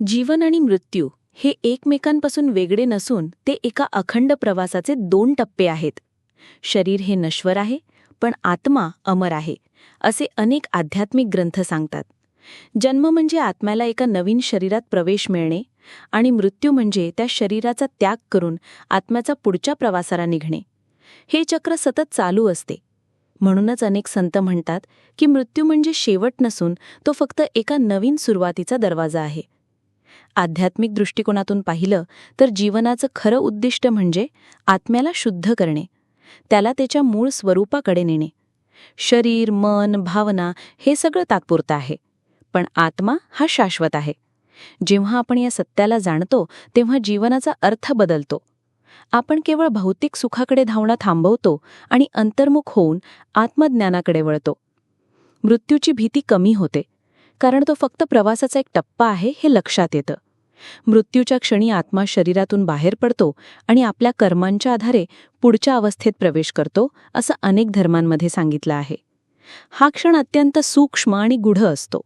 जीवन आणि मृत्यू हे एकमेकांपासून वेगळे नसून ते एका अखंड प्रवासाचे दोन टप्पे आहेत. शरीर हे नश्वर आहे पण आत्मा अमर आहे असे अनेक आध्यात्मिक ग्रंथ सांगतात. जन्म म्हणजे आत्म्याला एका नवीन शरीरात प्रवेश मिळणे आणि मृत्यू म्हणजे त्या शरीराचा त्याग करून आत्म्याचा पुढच्या प्रवासाला निघणे. हे चक्र सतत चालू असते. म्हणूनच अनेक संत म्हणतात की मृत्यू म्हणजे शेवट नसून तो फक्त एका नवीन सुरुवातीचा दरवाजा आहे. आध्यात्मिक दृष्टिकोनातून पाहिलं तर जीवनाचं खरं उद्दिष्ट म्हणजे आत्म्याला शुद्ध करणे त्याला त्याच्या मूळ स्वरूपाकडे नेणे. शरीर मन भावना हे सगळं तात्पुरतं आहे पण आत्मा हा शाश्वत आहे. जेव्हा आपण या सत्याला जाणतो तेव्हा जीवनाचा अर्थ बदलतो. आपण केवळ भौतिक सुखाकडे धावणं थांबवतो आणि अंतर्मुख होऊन आत्मज्ञानाकडे वळतो. मृत्यूची भीती कमी होते कारण तो फक्त प्रवासाचा एक टप्पा आहे हे लक्षात येतं. मृत्यूच्या क्षणी आत्मा शरीरातून बाहेर पडतो आणि आपल्या कर्मांच्या आधारे पुढच्या अवस्थेत प्रवेश करतो असं अनेक धर्मांमध्ये सांगितलं आहे. हा क्षण अत्यंत सूक्ष्म आणि गुढ असतो.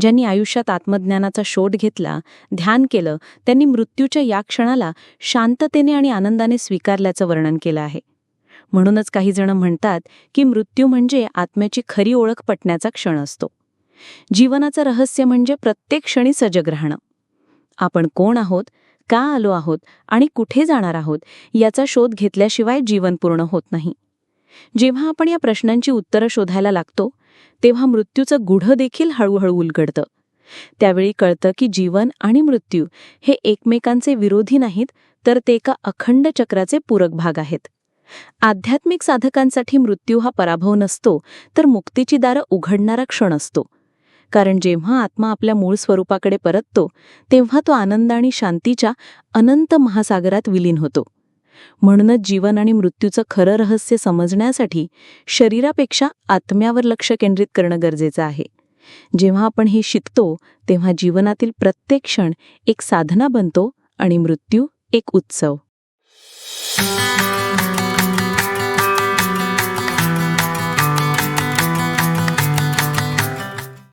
ज्यांनी आयुष्यात आत्मज्ञानाचा शोध घेतला ध्यान केलं त्यांनी मृत्यूच्या या क्षणाला शांततेने आणि आनंदाने स्वीकारल्याचं वर्णन केलं आहे. म्हणूनच काही जण म्हणतात की मृत्यू म्हणजे आत्म्याची खरी ओळख पटण्याचा क्षण असतो. जीवनाचं रहस्य म्हणजे प्रत्येक क्षणी सजग राहणं. आपण कोण आहोत का आलो आहोत आणि कुठे जाणार आहोत याचा शोध घेतल्याशिवाय जीवन पूर्ण होत नाही. जेव्हा आपण या प्रश्नांची उत्तरं शोधायला लागतो तेव्हा मृत्यूचं गुढं देखील हळूहळू उलगडतं. त्यावेळी कळतं की जीवन आणि मृत्यू हे एकमेकांचे विरोधी नाहीत तर ते एका अखंड चक्राचे पूरक भाग आहेत. आध्यात्मिक साधकांसाठी मृत्यू हा पराभव नसतो तर मुक्तीची दारं उघडणारा क्षण असतो. कारण जेव्हा आत्मा आपल्या मूळ स्वरूपाकडे परततो तेव्हा तो आनंद आणि शांतीच्या अनंत महासागरात विलीन होतो. म्हणूनच जीवन आणि मृत्यूचं खरं रहस्य समजण्यासाठी शरीरापेक्षा आत्म्यावर लक्ष केंद्रित करणं गरजेचं आहे. जेव्हा आपण हे शिकतो तेव्हा जीवनातील प्रत्येक क्षण एक साधना बनतो आणि मृत्यू एक उत्सव.